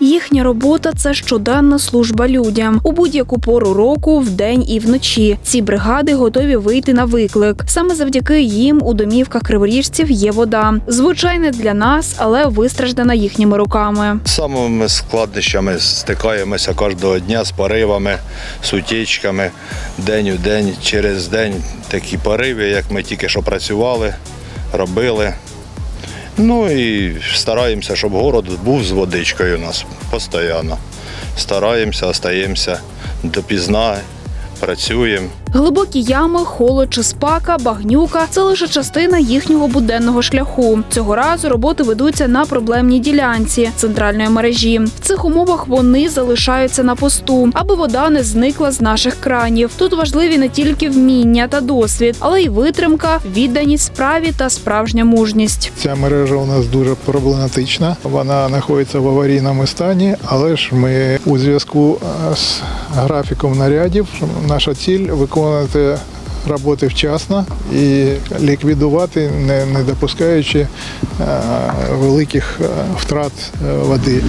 Їхня робота це щоденна служба людям у будь-яку пору року, вдень і вночі. Ці бригади готові вийти на виклик. Саме завдяки їм у домівках криворіжців є вода. Звичайне для нас, але вистраждана їхніми руками. Самими складнощами стикаємося кожного дня з поривами, з утічками. День у день, через день такі пориви, як ми тільки що працювали, робили. Ну і стараємося, щоб город був з водичкою у нас постійно. Стараємося, остаємося допізна, працюємо. Глибокі ями, холод чи спака, багнюка це лише частина їхнього буденного шляху. Цього разу роботи ведуться на проблемній ділянці центральної мережі. В цих умовах вони залишаються на посту, аби вода не зникла з наших кранів. Тут важливі не тільки вміння та досвід, але й витримка, відданість справі та справжня мужність. Ця мережа у нас дуже проблематична. Вона знаходиться в аварійному стані, але ж ми у зв'язку е, з графіком нарядів наша ціль иконы-то роботи вчасно і ліквідувати, не, не допускаючи е, великих е, втрат е, води.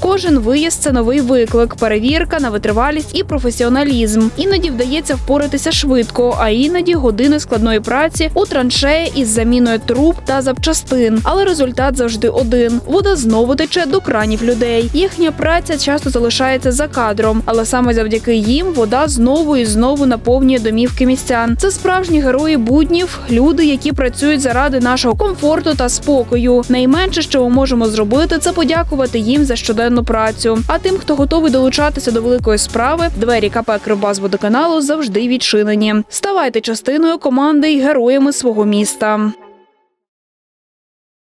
Кожен виїзд це новий виклик, перевірка на витривалість і професіоналізм. Іноді вдається впоратися швидко, а іноді години складної праці у траншеї із заміною труб та запчастин. Але результат завжди один: вода знову тече до кранів людей. Їхня праця часто залишається за кадром, але саме завдяки їм вода знову і знову наповнює домівки містян. Це справжні герої буднів, люди, які працюють заради нашого комфорту та спокою. Найменше, що ми можемо зробити, це подякувати їм за щоденну працю. А тим, хто готовий долучатися до великої справи, двері КП Кривбас водоканалу завжди відчинені. Ставайте частиною команди і героями свого міста.